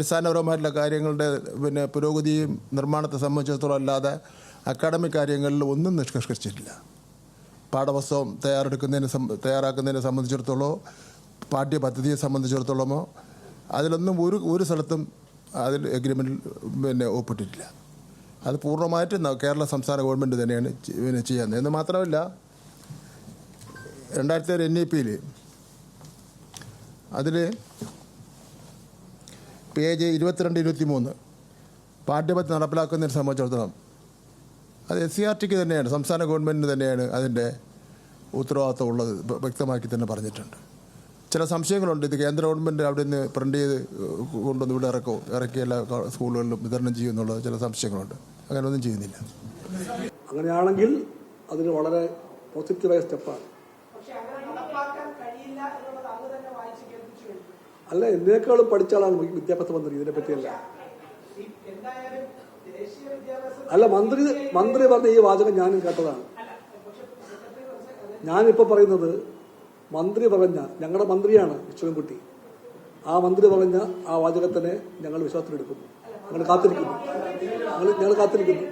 അടിസ്ഥാനപരമായിട്ടുള്ള കാര്യങ്ങളുടെ പിന്നെ പുരോഗതിയും നിർമ്മാണത്തെ സംബന്ധിച്ചിടത്തോളം അല്ലാതെ അക്കാഡമിക് കാര്യങ്ങളിൽ ഒന്നും നിഷ്കർഷിച്ചിട്ടില്ല. പാഠപുസ്തകം തയ്യാറെടുക്കുന്നതിനെ തയ്യാറാക്കുന്നതിനെ സംബന്ധിച്ചിടത്തോളമോ പാഠ്യപദ്ധതിയെ സംബന്ധിച്ചിടത്തോളമോ അതിലൊന്നും ഒരു ഒരു സ്ഥലത്തും അതിൽ എഗ്രിമെന്റിൽ പിന്നെ ഒപ്പിട്ടിട്ടില്ല. അത് പൂർണമായിട്ട് കേരള സംസ്ഥാന ഗവൺമെന്റ് തന്നെയാണ് പിന്നെ ചെയ്യുന്നത്. എന്ന് മാത്രമല്ല രണ്ടായിരത്തി ഏഴ് എൻ ഇ പിയിൽ അതിൽ പേജ് ഇരുപത്തിരണ്ട് ഇരുപത്തി മൂന്ന് പാഠ്യപദ്ധതി നടപ്പിലാക്കുന്നതിനെ സംബന്ധിച്ചിടത്തോളം അത് എസ് സി ആർ ടിക്ക് തന്നെയാണ് സംസ്ഥാന ഗവൺമെന്റിന് തന്നെയാണ് അതിന്റെ ഉത്തരവാദിത്വം ഉള്ളത് വ്യക്തമാക്കി തന്നെ പറഞ്ഞിട്ടുണ്ട്. ചില സംശയങ്ങളുണ്ട് ഇത് കേന്ദ്ര ഗവൺമെന്റ് അവിടെ നിന്ന് പ്രിന്റ് ചെയ്ത് കൊണ്ടുവന്ന് ഇവിടെ ഇറക്കോ ഇറക്കി എല്ലാ സ്കൂളുകളിലും വിതരണം ചെയ്യുമെന്നുള്ള ചില സംശയങ്ങളുണ്ട്. അങ്ങനെയൊന്നും ചെയ്യുന്നില്ല. അങ്ങനെയാണെങ്കിൽ അതിന് വളരെ പോസിറ്റീവായ സ്റ്റെപ്പാണ് അല്ല എന്നേക്കാളും പഠിച്ച ആളാണ് വിദ്യാഭ്യാസ മന്ത്രി ഇതിനെ പറ്റിയല്ല. അല്ല മന്ത്രി മന്ത്രി പറഞ്ഞ ഈ വാചകം ഞാനും കേട്ടതാണ്. ഞാനിപ്പോ പറയുന്നത് മന്ത്രി പറഞ്ഞ ഞങ്ങളുടെ മന്ത്രിയാണ് ശിവൻകുട്ടി ആ മന്ത്രി പറഞ്ഞ ആ വാചകത്തിനെ ഞങ്ങൾ വിശ്വാസത്തിലെടുക്കുന്നു. ഞങ്ങൾ കാത്തിരിക്കുന്നു. ഞങ്ങൾ ഞങ്ങൾ കാത്തിരിക്കുന്നു.